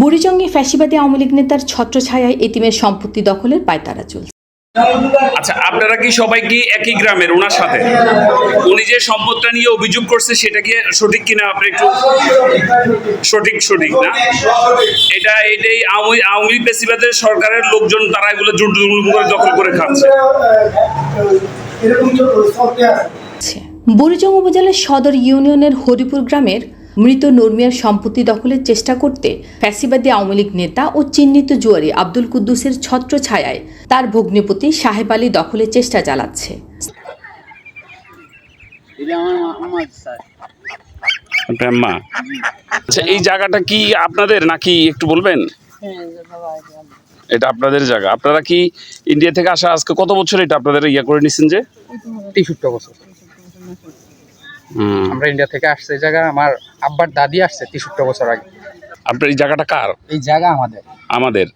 বুড়িজঙ্গে ফ্যাসিবাদী আওয়ামী লীগ নেতার ছত্রছায়ায় এতিমের সম্পত্তি দখলের পায়তারা চলছে। আচ্ছা আপনারা কি সবাই কি একই গ্রামের ওনার সাথে? উনি যে সম্পদটা নিয়ে অভিযোগ করছে সেটা কি সঠিক কিনা আপনি একটু সঠিক সঠিক না? এটা এটাই আওয়ামী আওয়ামী বেশিরভাগের সরকারের লোকজন তারা এগুলো জোর জুলুম করে দখল করে খাচ্ছে। বুড়িজং উপজেলার সদর ইউনিয়নের হরিপুর গ্রামের মৃত নর্মিয়ার সম্পত্তি দখলের চেষ্টা করতে ফ্যাসিবাদী আওয়ামী লীগ নেতা ও চিহ্নিত জুয়ারি আব্দুল কুদ্দুসের ছত্র ছায়ায় তার ভগ্নিপতি সাহেব আলী দখলের চেষ্টা চালাচ্ছে। আচ্ছা এই জায়গাটা কি আপনাদের নাকি একটু বলবেন? হ্যাঁ এটা এটা আপনাদের জায়গা। আপনারা কি ইন্ডিয়া থেকে আসা আজকে কত বছর এটা আপনাদের ইয়ে করে নিছেন যে? তেষট্টি বছর। আমরা ইন্ডিয়া থেকে আসছে এই জায়গা আমার আব্বার দাদি আসছে তেষট্টি বছর আগে। আপনার এই জায়গাটা কার? এই জায়গা আমাদের। আমাদের?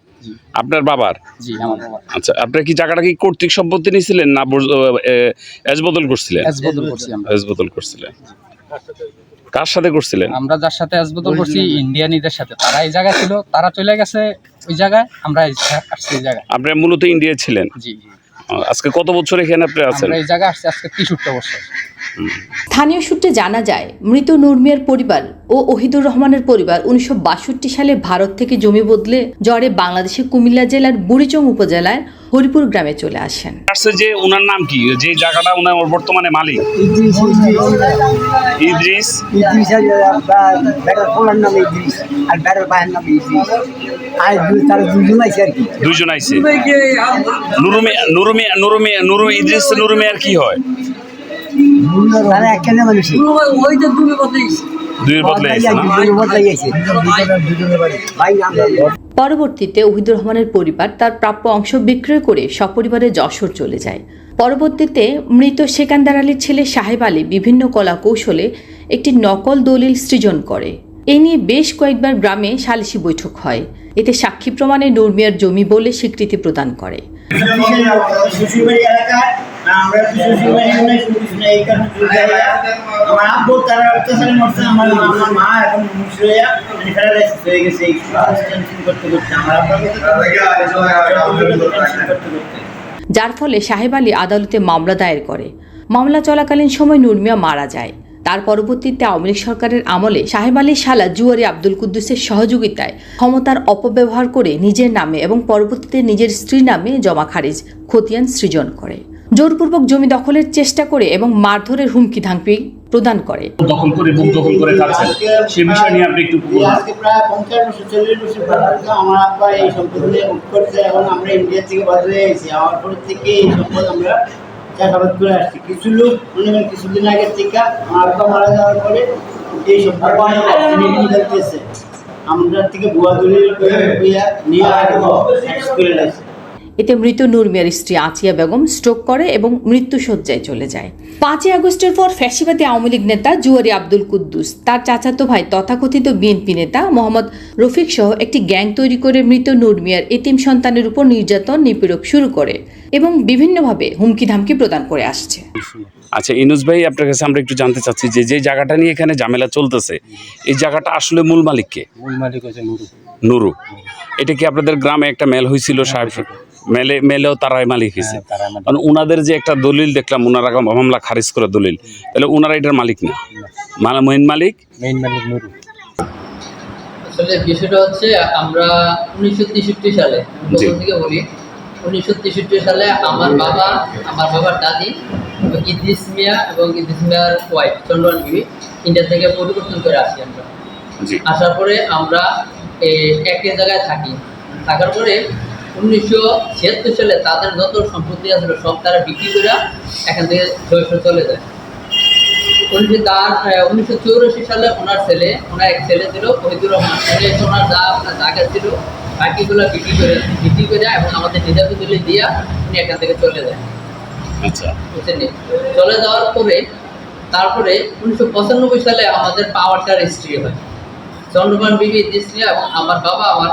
আপনার বাবার? জি আমার বাবা আচ্ছা আপনার কি জায়গাটা কি কর্তৃক সম্পত্তি নিয়েছিলেন না বর- এ, এজ বদল করছিলেন? এসবদল করছি আমরা। এজ বদল করছিলেন। কার সাথে করছিলেন? আমরা যার সাথে এসবদল করছি ইন্ডিয়ানিদের সাথে। তারা এই জায়গা ছিল তারা চলে গেছে ওই জায়গায় আমরা এই জা- আসছি এই জায়গায়। আপনি মূলত ইন্ডিয়ায় ছিলেন? জি জি। আজকে কত বছর এখানে আপনি আছেন? এই জায়গায় আসছি আজকে তেষট্টি বছর। স্থানীয় সূত্রে জানা যায় মৃত নর্মিয়ার পরিবার ও ওহিদুর রহমানের পরিবার উনিশশো বাষট্টি সালে ভারত থেকে জমি বদলে জ্বরে বাংলাদেশের কুমিল্লা জেলার বুড়িচং উপজেলার হরিপুর গ্রামে চলে আসেন। আসছে যে ওনার নাম কি? যে জায়গাটা ওনার বর্তমানে মালিক? ইদ্রিস ইদ্রিস। আর বেটার ফোলার নাম আর বেটার ভাইয়ের নাম ইদ্রিস আর দুই তার দুজন আছে আর কি। দুইজন আইছে? নুরুমি নুরুমি নুরুমি নুরু ইদ্রিস নুরুমি আর কি হয়? তারা একখানে মানুষ ওই তো দুটো বদলে দুইয়ের বদলে আইছে না? বদলে গেছে ভাই আমরা পরবর্তীতে ওহিদুর রহমানের পরিবার তার প্রাপ্য অংশ বিক্রয় করে সপরিবারে যশোর চলে যায়। পরবর্তীতে মৃত সেকান্দার আলীর ছেলে সাহেব আলী বিভিন্ন কলা কৌশলে একটি নকল দলিল সৃজন করে। এ নিয়ে বেশ কয়েকবার গ্রামে সালিশি বৈঠক হয়। এতে সাক্ষী প্রমাণে নর্মিয়ার জমি বলে স্বীকৃতি প্রদান করে। যার ফলে সাহেব আলী আদালতে মামলা দায়ের করে। মামলা চলাকালীন সময় নুরমিয়া মারা যায়। তার পরবর্তীতে আওয়ামী লীগ সরকারের আমলে সাহেব আলী শালা জুয়ারি আব্দুল কুদ্দুসের সহযোগিতায় ক্ষমতার অপব্যবহার করে নিজের নামে এবং পরবর্তীতে নিজের স্ত্রীর নামে জমা খারিজ খতিয়ান সৃজন করে। জোরপূর্বক জমি দখলের চেষ্টা করে এবং মারধরের হুমকি ধামকি প্রদান করে। দখল করে বুক দখল করে খাচ্ছেন। সে বিষয় নিয়ে আপনি একটু এই আজকে প্রায় পঞ্চাশ বছর চল্লিশ বছর পর্যন্ত আমার আব্বা এই সম্পদ নিয়ে মুখ করছে এখন আমরা ইন্ডিয়া থেকে বদলে এসেছি। আমার পর থেকে এই সম্পদ আমরা কিছু লোক কিছুদিন আব্বা মারা যাওয়ার পরে এই সম্পদ আমরা থেকে ভুয়া দলিল নিয়ে এতে মৃত নুরমিয়ার স্ত্রী আচিয়া বেগম স্ট্রোক করে এবং মৃত্যুসজ্জায় চলে যায়। পাঁচই আগস্টের পর ফ্যাসিবাদী আওয়ামী লীগ নেতা জুয়ারি আব্দুল কুদ্দুস, তার চাচাতো ভাই তথাকথিত বিএনপি নেতা মোহাম্মদ রফিক সহ একটি গ্যাং তৈরি করে মৃত নুরমিয়ার এতিম সন্তানের উপর নির্যাতন নিপীড়ক শুরু করে। এবং বিভিন্নভাবে হুমকি ধামকি প্রদান করে আসছে। আচ্ছা ইনুজ ভাই আপনার কাছে আমরা একটু জানতে চাচ্ছি যে যে জায়গাটা নিয়ে এখানে ঝামেলা চলতেছে এই জায়গাটা আসলে মূল মালিককে মূল মালিক হচ্ছে নুরু। নুরু। এটা কি আপনাদের গ্রামে একটা মেল হয়েছিল সাহেব? মেলে মেলেও তারাই মালিক হয়েছে হ্যাঁ, কারণ ওনাদের যে একটা দলিল দেখলাম ওনারা মামলা খারিজ করে দলিল। তাহলে ওনারা এটার মালিক না? মানে মেইন মালিক? মেইন মালিক নুরু। আসলে বিষয়টা হচ্ছে আমরা উনিশশো তেষট্টি সালে থেকে বলি উনিশশো তেষট্টি সালে আমার বাবা আমার বাবার দাদি ইদ্রিস মিয়া এবং ইদ্রিস মিয়ার ওয়াইফ চন্দ্রন বিবি ইন্ডিয়া থেকে পরিবর্তন করে আসি আমরা। আসার পরে আমরা এই একই জায়গায় থাকি। থাকার পরে উনিশশো ছিয়াত্তর সালে তাদের যত সম্পত্তি আসলে সব তারা বিক্রি করে এখান থেকে চলে যায়। উনিশশো তার উনিশশো চৌরাশি সালে ওনার ছেলে ওনার এক ছেলে ছিল ওহিদুর রহমান উনি এসে ওনার যা জায়গা ছিল বাকিগুলো বিক্রি করে বিক্রি করে এবং আমাদের নিজামি তুলে দিয়া উনি এখান থেকে চলে যায়। আচ্ছা। চলে যাওয়ার পরে তারপরে উনিশশো পঁচানব্বই সালে আমাদের পাওয়ারটা রেজিস্ট্রি হয়। চন্দ্রমান বিবি রেজিস্ট্রি এবং আমার বাবা আমার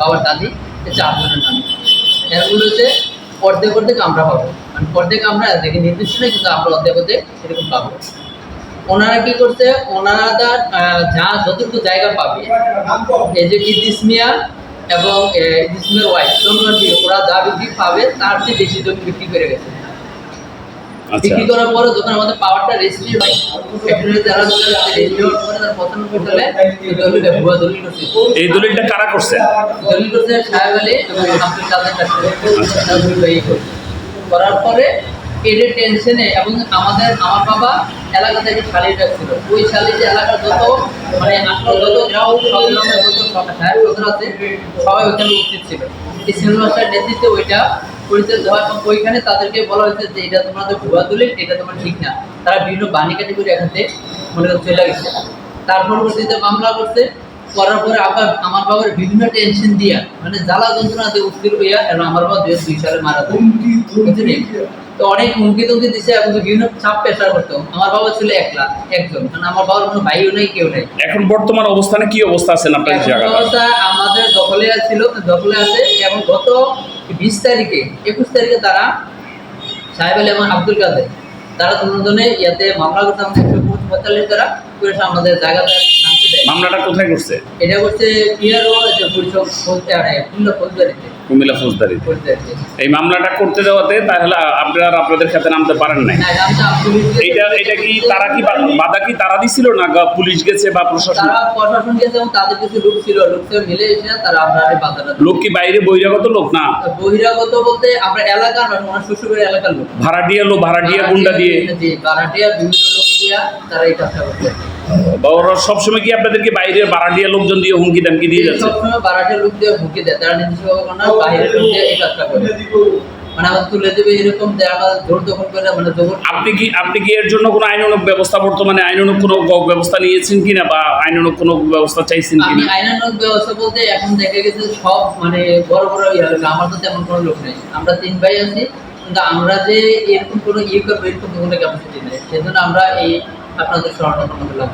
বাবার দাদি চারজনের নামে। এরগুলো হচ্ছে অর্ধেক অর্ধেক আমরা পাবো মানে অর্ধেক আমরা দেখি নির্দিষ্ট নেই কিন্তু আমরা অর্ধেক অর্ধেক এরকম পাবো। ওনারা কি করছে? ওনারা যা যতটুকু জায়গা পাবে। এই যে ইদিস এবং ওয়াইফ ওরা যা বিক্রি পাবে তার চেয়ে বেশি জমি বিক্রি করে গেছে। আচ্ছা। বিক্রি করার পরে যখন আমাদের পাওয়ারটা রেজিস্ট্রি হয় যারা রেজিস্ট্রি হওয়ার পরে তার দলিলটা ভুয়া দলিল করছে। এই দলিলটা কারা করছে? দলিল করছে সাহেব আলী এবং আব্দুল কাদের কাছে। করার পরে এদের টেনশনে এবং আমাদের আমার বাবা এলাকাতে একটা শালির রাখছিল ওই শালিতে এলাকার যত মানে যত গ্রাম সদর আছে, সবাই ওখানে উপস্থিত ছিল। এই সিনেমাটার নেতৃত্বে ওইটা হয় এবং ওইখানে তাদেরকে বলা হয়েছে যে এটা তোমাদের ভুয়া দলিল, এটা তোমার ঠিক না। তারা বিভিন্ন বাণী ক্যাটাগরি এখান থেকে মনে করতে চলে তার পরবর্তীতে মামলা করছে। করার পরে আবার আমার বাবার বিভিন্ন টেনশন দিয়া মানে জ্বালা যন্ত্রণা দিয়ে উস্তির হইয়া এবং আমার বাবা দুই দুই সালে মারা যায়। বুঝলি? তো অনেক হুমকি তুমকি দিছে এবং বিভিন্ন চাপ প্রেশার করতো। আমার বাবা ছিল একলা একজন। মানে আমার বাবার কোনো ভাইও নেই কেউ নেই। এখন বর্তমান অবস্থানে কি অবস্থা আছেন আপনার জায়গাটা অবস্থা আমাদের দখলে ছিল দখলে আছে এবং গত বিশ তারিখে একুশ তারিখে তারা সাহেব আলী এবং আব্দুল কাদের তারা দুজনে ইয়াতে মামলা করতে আমাদের একশো পঁয়তাল্লিশ তারা করেছে আমাদের জায়গাটা নামতে দেয়। মামলাটা কোথায় করছে? এটা করছে আরে ফৌজদারিতে। কুমিল্লা ফৌজদারিতে। এই মামলাটা করতে দেওয়াতে তাহলে আপনারা আপনাদের খাতে নামতে পারেন নাই? এটা এটা কি তারা কি বাধা কি তারা দিছিল না পুলিশ গেছে বা প্রশাসন তারা প্রশাসন গেছে এবং তাদের কিছু লোক ছিল। মিলে এসে তারা লোক কি বাইরে বহিরাগত লোক? না। বহিরাগত বলতে আমরা এলাকার নয় শ্বশুরের এলাকার লোক। ভাড়াটিয়া লোক ভাড়াটিয়া গুন্ডা দিয়ে ভাড়াটিয়া বিভিন্ন লোক। তারা এই কাজটা করছে বা ওরা সবসময় কি আপনাদেরকে বাইরে ভাড়াটিয়া লোকজন দিয়ে হুমকি দামকি দিয়ে যাচ্ছে? সবসময় ভাড়াটিয়া লোক দিয়ে ঢুকে দেয় তারা কোনো না বাইরের লোক দিয়ে এই কাজটা করে। মানে আমাদের তুলে দেবে এরকম জোর দখল করে মানে জবর আপনি কি আপনি কি এর জন্য কোনো আইনানুক ব্যবস্থা বর্তমানে আইনানুক কোনো ব্যবস্থা নিয়েছেন কিনা বা আইনানুক কোনো ব্যবস্থা চাইছেন আমি কিনা আইনানুক ব্যবস্থা বলতে এখন দেখা গেছে সব মানে বড় বড় ইয়ে আমার তো তেমন কোনো লোক নেই। আমরা তিন ভাই আছি কিন্তু আমরা যে এরকম কোনো ইউকে বের করতে কোনো ক্যাপাসিটি নেই, সেজন্য আমরা এই আপনাদের স্মরণ করলাম